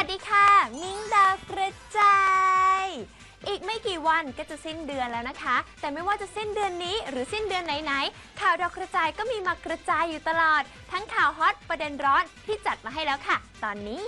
วัสดีค่ะ มิ้งดาวกระจาย อีกไม่กี่วันก็จะสิ้นเดือนแล้วนะคะ แต่ไม่ว่าจะสิ้นเดือนนี้หรือสิ้นเดือนไหนๆ ข่าวดาวกระจายก็มีมากระจายอยู่ตลอด ทั้งข่าวฮอตประเด็นร้อนที่จัดมาให้แล้วค่ะ ตอนนี้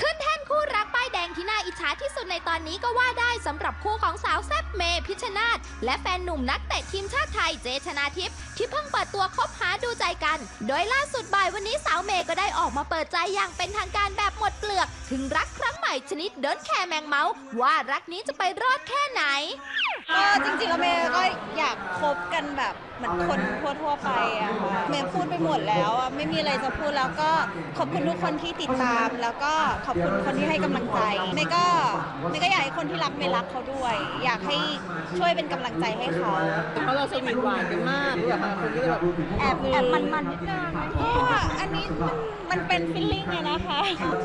ขึ้นแท่นคู่รักป้ายแดงที่น่าอิจฉาที่สุดในตอนนี้ก็ว่าได้สำหรับคู่ของสาวแซบเมย์พิชชนาธและแฟนหนุ่มนักเตะทีมชาติไทยเจชนาทิพย์ที่เพิ่งเปิดตัวคบหาดูใจกัน โดยล่าสุดบ่ายวันนี้สาวเมย์ก็ได้ออกมาเปิดใจอย่างเป็นทางการแบบ หมดเปลือก ถึงรักครั้งใหม่ชนิดเดินแคร์แมงเมาส์ว่ารักนี้จะไปรอดแค่ไหน ก็จริงๆแล้วเมย์ก็อยากคบกันแบบเหมือนคนทั่วๆไปอะค่ะเมย์พูดไปหมดแล้วอะไม่มีอะไรจะพูดแล้วก็ขอบคุณทุกคนที่ติดตาม แล้วก็ขอบคุณคนที่ให้กำลังใจเมย์ก็เมย์ก็อยากให้คนที่รักเมย์รักเขาด้วย อยากให้ช่วยเป็นกำลังใจให้เขาเพราะเราสนิทหวานกันมากด้วยค่ะคนก็เลยแบบแอบแอบมันๆนิดนึงเพราะว่าอันนี้มันมันเป็นฟิลลิ่งอะนะคะ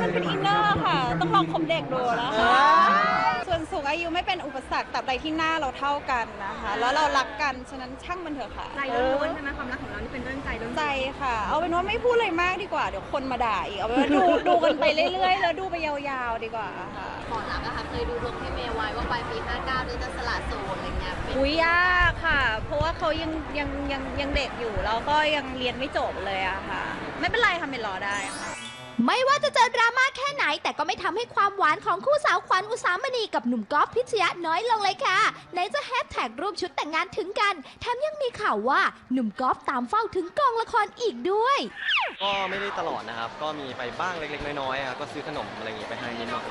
มันเป็นอินเนอร์ค่ะ ต้องลองคบเด็กดูนะคะ ส่วนสูงอายุไม่เป็นอุปสรรคตราบใดที่หน้าเราเท่ากันนะคะ แล้วเรารักกัน ฉะนั้นช่างมันเถอะค่ะ ใจล้วนๆใช่ไหมความรักของเรานี่เป็นเรื่องใจล้วนๆ ใจค่ะ เอาเป็นว่าไม่พูดอะไรมากดีกว่า เดี๋ยวคนมาด่าอีก เอาเป็นว่าดูดูกันไปเรื่อยๆ แล้วดูไปยาวๆดีกว่าค่ะขอรักอะค่ะเคยดูดวงให้เมย์ไว้ว่าปลายปี 59นี้จะสละโสดอะไรเงี้ยเป็นอุ้ยยากค่ะ เพราะว่าเขายังยังยังยังเด็กอยู่ แล้วก็ยังเรียนไม่จบเลยอะค่ะ ไม่เป็นไรค่ะเป็นรอได้ค่ะ ไม่ว่าจะเจอดราม่าแค่ไหน แต่ก็ไม่ทำให้ความหวานของคู่สาวขวัญอุสามณีกับหนุ่มก๊อฟพิชยะน้อยลงเลยค่ะไหนจะแฮชแท็กรูปชุดแต่งงานถึงกันแถมยังมีข่าวว่าหนุ่มก๊อฟตามเฝ้าถึงกองละครอีกด้วย ก็ไม่ได้ตลอดนะครับ ก็มีไปบ้างเล็กๆน้อยๆอะก็ซื้อขนมอะไรอย่างงี้ไปให้นิดหน่อย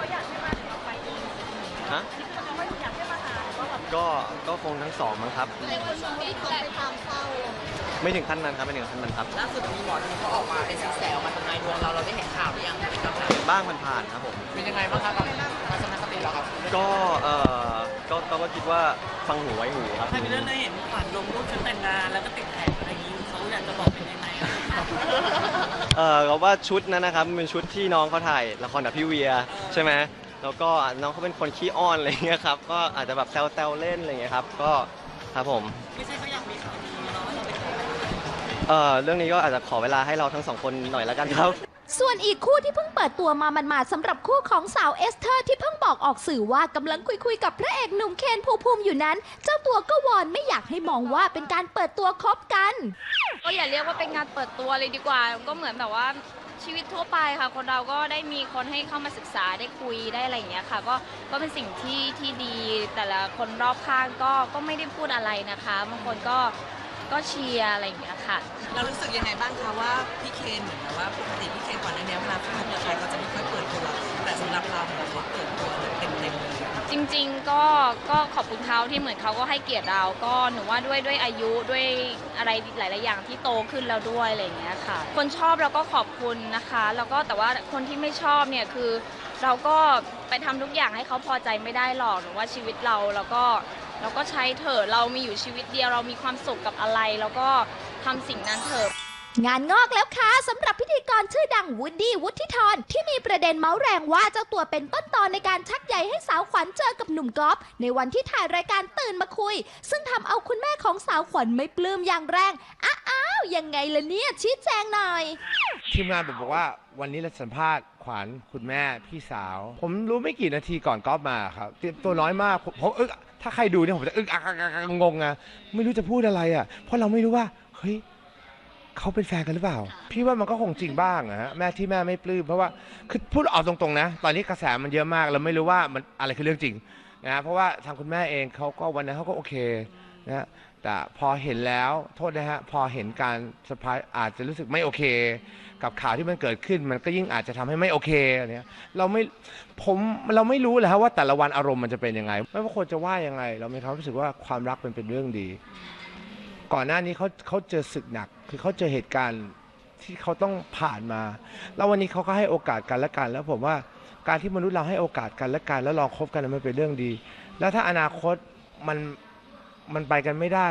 ฮะก็ก็คงทั้งสองมั้งครับไม่ถึงขั้นนั้นครับไม่ถึงขั้นนั้นครับล่าสุดมีหมอที่เขาออกมาเป็นแซวมาทำนาย บบ้างผ่านๆครับผม เป็นยังไงบ้างครับกับทัศนคติเราครับก็เออก็ก็ก็คิดว่าฟังหูไว้หูครับถ้ามีเรื่องได้เห็นขวัญลงรูปชุดแต่งงานแล้วก็ติดแท็กอะไรอย่างนี้เขาอยากจะบอกเป็นยังไงอะเออก็ว่าชุดนั้นนะครับมันเป็นชุดที่น้องเขาถ่ายละครกับพี่เวียใช่ไหมแล้วก็น้องเขาเป็นคนขี้อ้อนอะไรอย่างเงี้ยครับก็อาจจะแบบแซวๆเล่นอะไรอย่างเงี้ยครับก็ครับผมไม่ใช่เขาอยากมีข่าวดีเนาะว่าเราเป็นแฟนกันเออเรื่องนี้ก็อาจจะขอเวลาให้เราทั้งสองคนหน่อยแล้วกันครับ ส่วนอีกคู่ที่เพิ่งเปิดตัวมามันมาดๆสำหรับคู่ของสาวเอสเธอร์ที่เพิ่งบอกออกสื่อว่ากำลังคุยๆกับพระเอกหนุ่มเคนภูมิภูมิอยู่นั้น เจ้าตัวก็วอนไม่อยากให้มองว่าเป็นการเปิดตัวคบกัน ก็อย่าเรียกว่าเป็นงานเปิดตัวเลยดีกว่า ก็เหมือนแบบว่าชีวิตทั่วไปค่ะ คนเราก็ได้มีคนให้เข้ามาศึกษาได้คุยได้อะไรอย่างเงี้ยค่ะ ก็ก็เป็นสิ่งที่ที่ดีแต่ละคนรอบข้างก็ก็ไม่ได้พูดอะไรนะคะบางคนก็ ก็เชียร์อะไรอย่างเงี้ยค่ะ เรารู้สึกยังไงบ้างคะว่าพี่เคนเหมือนกับว่าปกติพี่เคนก่อนหน้านี้เวลาเขาทำกับใครเขาจะไม่ค่อยเปิดตัวแต่สำหรับเราเนี่ยเขาเปิดตัวเต็มเต็มๆเลยจริงๆก็ก็ขอบคุณเขาที่เหมือนเขาก็ให้เกียรติเราก็หนูว่าด้วยด้วยอายุด้วยอะไรหลาย ๆ อย่างที่โตขึ้นแล้วด้วยอะไรอย่างเงี้ยค่ะ คนชอบเราก็ขอบคุณนะคะ แล้วก็แต่ว่าคนที่ไม่ชอบเนี่ยคือ เราก็ไปทำทุกอย่างให้เขาพอใจไม่ได้หรอกหนูว่าชีวิตเราแล้วก็ เราก็ใช้เถอะเรามีอยู่ชีวิตเดียวเรามีความสุขกับอะไร แล้วก็ทำสิ่งนั้นเถอะ งานงอกแล้วค่ะสำหรับพิธีกรชื่อดังวูดดี้วุฒิธรที่มีประเด็นเมาส์แรงว่าเจ้าตัวเป็นต้นตอนในการชักใยให้สาวขวัญเจอกับหนุ่มก๊อฟในวันที่ถ่ายรายการตื่นมาคุย ซึ่งทำเอาคุณแม่ของสาวขวัญไม่ปลื้มอย่างแรงอ้าวยังไงล่ะเนี่ยชี้แจงหน่อย ทีมงานบอกว่าวันนี้เราสัมภาษณ์ขวัญคุณแม่พี่สาว ผมรู้ไม่กี่นาทีก่อนก๊อฟมาครับเตรียมตัวน้อยมากผมผมอึก ถ้าใครดูเนี่ยผมจะอึกอักอักอักอักงงอะไม่รู้จะพูดอะไรอะเพราะเราไม่รู้ว่าเฮ้ยเขาเป็นแฟนกันหรือเปล่า พี่ว่ามันก็คงจริงบ้างอะฮะแม่ที่แม่ไม่ปลื้มเพราะว่าคือพูดออกตรงๆนะ ตอนนี้กระแสมันเยอะมากเราไม่รู้ว่ามันอะไรคือเรื่องจริงนะเพราะว่าทางคุณแม่เองเขาก็วันนั้นเขาก็โอเคนะ แต่พอเห็นแล้วโทษนะฮะพอเห็นการสปายอาจจะรู้สึกไม่โอเค กับข่าวที่มันเกิดขึ้น มันก็ยิ่งอาจจะทำให้ไม่โอเคอันเนี้ยเราไม่ผมเราไม่รู้เลยครับว่าแต่ละวันอารมณ์มันจะเป็นยังไง ไม่ว่าคนจะว่ายังไง เรามีความรู้สึกว่าความรักเป็นเป็นเรื่องดี ก่อนหน้านี้เขาเขาเจอศึกหนัก คือเขาเจอเหตุการณ์ที่เขาต้องผ่านมา แล้ววันนี้เขาก็ให้โอกาสกันและกัน แล้วผมว่าการที่มนุษย์เราให้โอกาสกันและกัน แล้วลองคบกันมันเป็นเรื่องดี แล้วถ้าอนาคตมัน มันไปกันไม่ได้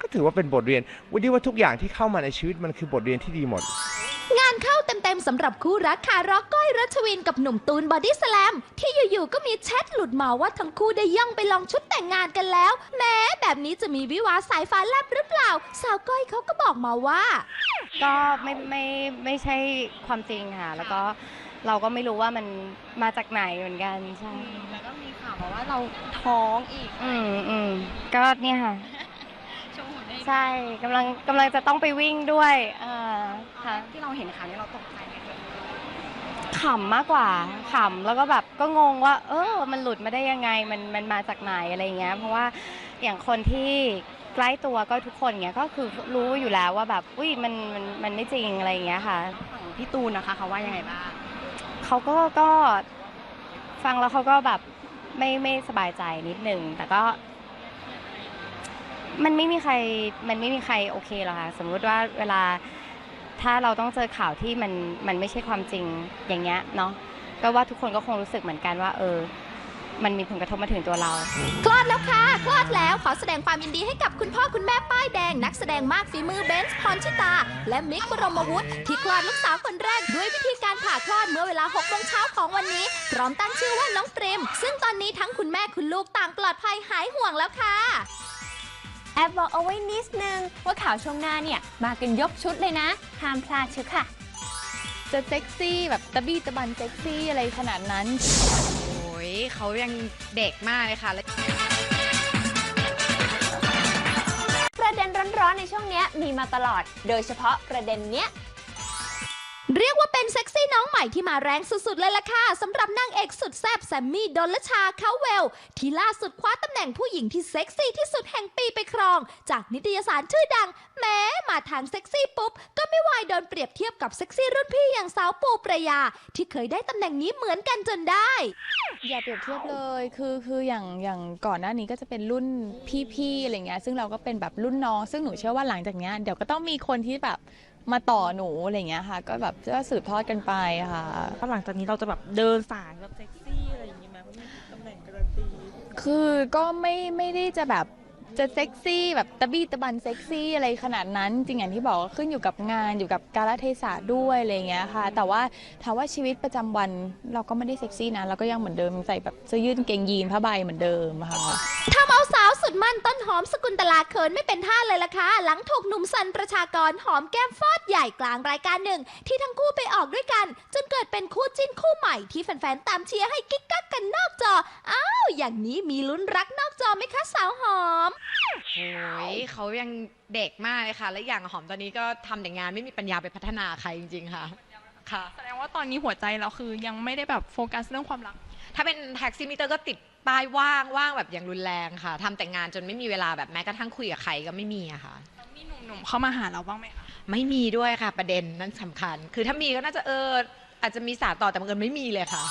ก็ถือว่าเป็นบทเรียนวันนี้ว่าทุกอย่างที่เข้ามาในชีวิตมันคือบทเรียนที่ดีหมด งานเข้าเต็มๆสำหรับคู่รักคาร็อกก้อยรัชวินกับหนุ่มตูนบอดี้สแลมที่อยู่ๆก็มีแชทหลุดมาว่าทั้งคู่ได้ย่องไปลองชุดแต่งงานกันแล้ว แม้แบบนี้จะมีวิวาห์สายฟ้าแลบหรือเปล่า สาวก้อยเขาก็บอกมาว่า ก็ไม่ไม่ไม่ใช่ความจริงค่ะ แล้วก็เราก็ไม่รู้ว่ามันมาจากไหนเหมือนกันใช่ แล้วก็มีข่าว มาว่าเราท้องอีก อืมอืมก็เนี่ยค่ะ โชว์หุ่นได้ใช่กำลังกำลังจะต้องไปวิ่งด้วยอ่าค่ะ ที่เราเห็นข่าวนี้เราตกใจไหมคะขำมากกว่าขำแล้วก็แบบก็งงว่า เออ มันหลุดมาได้ยังไงมันมันมาจากไหนอะไรอย่างเงี้ย เพราะว่าอย่างคนที่ใกล้ตัวก็ทุกคนเงี้ยก็คือรู้อยู่แล้วว่าแบบอุ้ยมันมันมันไม่จริงอะไรอย่างเงี้ยค่ะฝั่งพี่ตูนนะคะเขาว่ายังไงบ้างเขาก็ก็ฟังแล้วเขาก็แบบ ไม่ไม่สบายใจนิดหนึ่งแต่ก็ มันไม่มีใครมันไม่มีใครโอเคหรอกค่ะสมมุติว่าเวลาถ้าเราต้องเจอข่าวที่มันมันไม่ใช่ความจริงอย่างเงี้ยเนาะก็ว่าทุกคนก็คงรู้สึกเหมือนกันว่า เออ มันมีผลกระทบมาถึงตัวเรา คลอดแล้วค่ะ คลอดแล้วขอแสดงความยินดีให้กับคุณพ่อคุณแม่ป้ายแดง นักแสดงมากฝีมือเบนซ์พรชิตา และมิกบรมวุฒิที่คลอดลูกสาวคนแรกด้วยวิธีการผ่าคลอดเมื่อเวลา6โมงเช้าของวันนี้ พร้อมตั้งชื่อว่าน้องเปรม ซึ่งตอนนี้ทั้งคุณแม่คุณลูกต่างปลอดภัยหายห่วงแล้วค่ะ แอบบอกเอาไว้นิดนึง ว่าข่าวช่วงหน้าเนี่ยมากันยกชุดเลยนะห้ามพลาดชุดค่ะ จะเซ็กซี่แบบตะบี้ตะบันเซ็กซี่อะไรขนาดนั้นโอ้ย เขายังเด็กมากเลยค่ะและประเด็นร้อนๆในช่วงเนี้ยมีมาตลอด โดยเฉพาะประเด็นเนี้ย เรียกว่าเป็นเซ็กซี่น้องใหม่ที่มาแรงสุด ๆ เลยล่ะค่ะสำหรับนางเอกสุดแซ่บแซมมี่ดลชาเขาเวล ที่ล่าสุดคว้าตำแหน่งผู้หญิงที่เซ็กซี่ที่สุดแห่งปีไปครอง จากนิตยสารชื่อดัง แม้มาทางเซ็กซี่ปุ๊บ ก็ไม่วายโดนเปรียบเทียบกับเซ็กซี่รุ่นพี่อย่างสาวปูประยา ที่เคยได้ตำแหน่งนี้เหมือนกันจนได้ อย่าเปรียบเทียบเลยคือคืออย่างอย่างก่อนหน้านี้ก็จะเป็นรุ่นพี่ๆอะไรเงี้ยซึ่งเราก็เป็นแบบรุ่นน้อง ซึ่งหนูเชื่อว่าหลังจากเนี้ยเดี๋ยวก็ต้องมีคนที่แบบ มาต่อหนูอะไรเงี้ยค่ะ ก็แบบจะสืบทอดกันไปค่ะถ้าหลังจากนี้เราจะแบบเดินสายแบบเซ็กซี่อะไรอย่างงี้ไหมเพราะมีตำแหน่งการันตี คือก็ไม่ไม่ได้จะแบบ จะเซ็กซี่แบบตะบี้ตะบันเซ็กซี่อะไรขนาดนั้นจริงอย่างที่บอกก็ขึ้นอยู่กับงานอยู่กับกาลเทศะด้วยอะไรเงี้ยค่ะ แต่ว่าถามว่าชีวิตประจำวันเราก็ไม่ได้เซ็กซี่นะเราก็ยังเหมือนเดิมใส่แบบเสื้อยืดกางเกงยีนผ้าใบเหมือนเดิมค่ะ ทำเอาสาวสุดมั่นต้นหอมสกุลตลาเขินไม่เป็นท่าเลยล่ะค่ะ หลังถูกหนุ่มสันประชากรหอมแก้มฟอดใหญ่กลางรายการหนึ่ง ที่ทั้งคู่ไปออกด้วยกัน จนเกิดเป็นคู่จิ้นคู่ใหม่ที่แฟนๆ ตามเชียร์ให้กิ๊กกักกัน อ้าวอย่างนี้มีลุ้นรักนอกจอไหมคะสาวหอม โอ้ยเขายังเด็กมากเลยค่ะ และอย่างหอมตอนนี้ก็ทำแต่งานไม่มีปัญญาไปพัฒนาใครจริง ๆ ค่ะ ค่ะ แสดงว่าตอนนี้หัวใจเราคือยังไม่ได้แบบโฟกัสเรื่องความรัก ถ้าเป็นแท็กซี่มิเตอร์ก็ติดป้ายว่างว่างแบบอย่างรุนแรงค่ะทำแต่งานจนไม่มีเวลาแบบแม้กระทั่งคุยกับใครก็ไม่มีอะค่ะ มีหนุ่มๆเข้ามาหาเราบ้างไหมคะ ไม่มีด้วยค่ะประเด็นนั้นสำคัญ คือถ้ามีก็น่าจะเอออาจจะมีสารต่อแต่บังเอิญไม่มีเลยค่ะ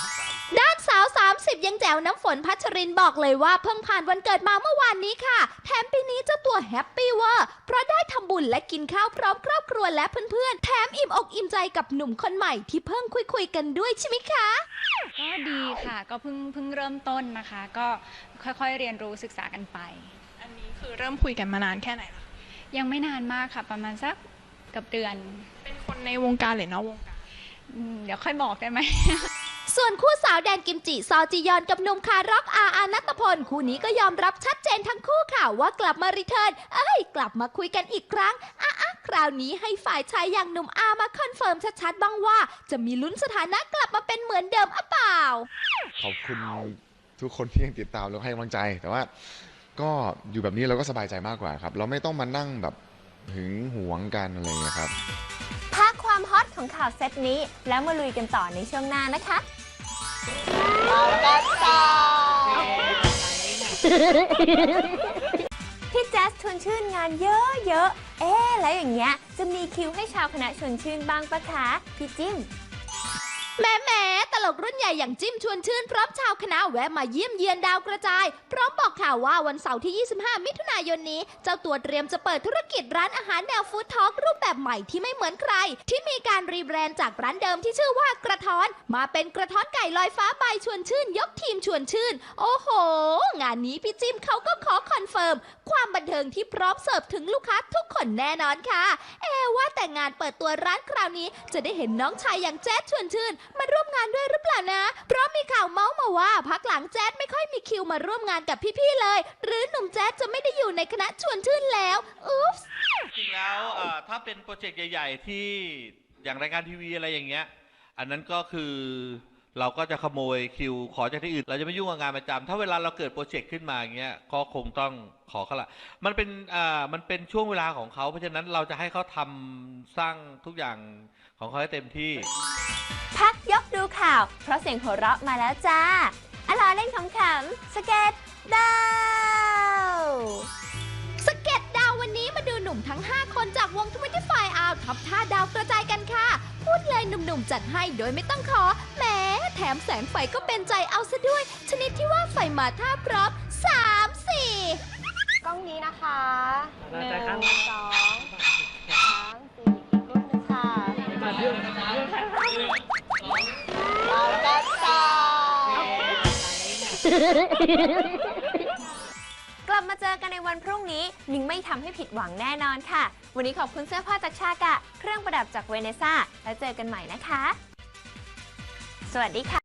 ด้านสาว 30 ยังแจ๋วน้ำฝนพัชรินบอกเลยว่าเพิ่งผ่านวันเกิดมาเมื่อวานนี้ค่ะ แถมปีนี้เจ้าตัวแฮปปี้เวอร์เพราะได้ทำบุญและกินข้าวพร้อมครอบครัวและเพื่อนๆ แถมอิ่มอกอิ่มใจกับหนุ่มคนใหม่ที่เพิ่งคุยๆกันด้วยใช่ไหมคะ ก็ดีค่ะก็เพิ่งเพิ่งเริ่มต้นนะคะ ก็ค่อยๆเรียนรู้ศึกษากันไป อันนี้คือเริ่มคุยกันมานานแค่ไหนล่ะยังไม่นานมากค่ะ ประมาณสักเกับเดือน เป็นคนในวงการหรือนอกวงการอืมเดี๋ยวค่อยบอกได้ไหม ส่วนคู่สาวแดนกิมจิซอจียอนกับหนุ่มคาร็อกอาอานัตพล คู่นี้ก็ยอมรับชัดเจนทั้งคู่ค่ะว่ากลับมารีเทิร์นเอ้ย กลับมาคุยกันอีกครั้งอะอะคราวนี้ให้ฝ่ายชายอย่างหนุ่มอามาคอนเฟิร์มชัดๆบ้างว่า จะมีลุ้นสถานะกลับมาเป็นเหมือนเดิมอะเปล่า ขอบคุณทุกคนที่ยังติดตามแล้วให้กำลังใจ แต่ว่าก็อยู่แบบนี้เราก็สบายใจมากกว่าครับ เราไม่ต้องมานั่งแบบหึงหวงกันอะไรอย่างเงี้ยครับ ความฮอตของข่าวเซตนี้ แล้วมาลุยกันต่อในช่วงหน้านะคะพี่แจ๊สชวนชื่นงานเยอะๆเอ๊ะแล้วอย่างเงี้ย จะมีคิวให้ชาวคณะชวนชื่นบ้างปะคะ พี่จิ้ม แม่แม่ตลกรุ่นใหญ่อย่างจิ้มชวนชื่นพร้อมชาวคณะแวะมาเยี่ยมเยียนดาวกระจาย พร้อมบอกข่าวว่าวันเสาร์ที่ 25 มิถุนายนนี้ เจ้าตัวเตรียมจะเปิดธุรกิจร้านอาหารแนวฟู้ดทอล์กรูปแบบใหม่ที่ไม่เหมือนใคร ที่มีการรีแบรนด์จากร้านเดิมที่ชื่อว่ากระท้อน มาเป็นกระท้อนไก่ลอยฟ้าใบชวนชื่น ยกทีมชวนชื่น โอ้โห งานนี้พี่จิ้มเขาก็ขอคอนเฟิร์มความบันเทิงที่พร้อมเสิร์ฟถึงลูกค้าทุกคนแน่นอนค่ะเอ ว่าแต่งานเปิดตัวร้านคราวนี้ จะได้เห็นน้องชายอย่างแจ๊ดชวนชื่น มาร่วมงานด้วยหรือเปล่านะ เพราะมีข่าวเมาส์มาว่า พักหลังแจ๊ดไม่ค่อยมีคิวมาร่วมงานกับพี่ๆเลย หรือหนุ่มแจ๊ดจะไม่ได้อยู่ในคณะชวนชื่นแล้วอุ๊บส์จริงแล้วเอ่อถ้าเป็นโปรเจกต์ใหญ่ ๆ ที่อย่างรายการทีวีอะไรอย่างเงี้ย อันนั้นก็คือ เราก็จะขโมยคิวขอจากที่อื่น เราจะไม่ยุ่งกับงานประจำถ้าเวลาเราเกิดโปรเจกต์ขึ้นมาอย่างเงี้ยก็คงต้องขอเขาละมันเป็นอ่ามันเป็นช่วงเวลาของเขาเพราะฉะนั้นเราจะให้เขาทำสร้างทุกอย่างของเขาให้เต็มที่ พักยกดูข่าว เพราะเสียงหัวเราะมาแล้วจ้าอะลาเล่นขำๆสเก็ตดาวสเก็ตดาววันนี้มาดูหนุ่มทั้ง 5 คนจากวง25 Out ทับท่าดาวกระจายกันค่ะ พูดเลยหนุ่มๆจัดให้โดยไม่ต้องขอแหม แถมแสงไฟก็เป็นใจเอาซะด้วย ชนิดที่ว่าไฟมาท่าพร้อม3 4กล้องนี้นะคะหนึ่งสองสามสี่อีกรูปหนึ่งค่ะเราก็ต่อกลับมาเจอกันในวันพรุ่งนี้หนิงไม่ทำให้ผิดหวังแน่นอนค่ะ วันนี้ขอบคุณเสื้อผ้าจากชากะ เครื่องประดับจากเวเนซ่า แล้วเจอกันใหม่นะคะ สวัสดีค่ะ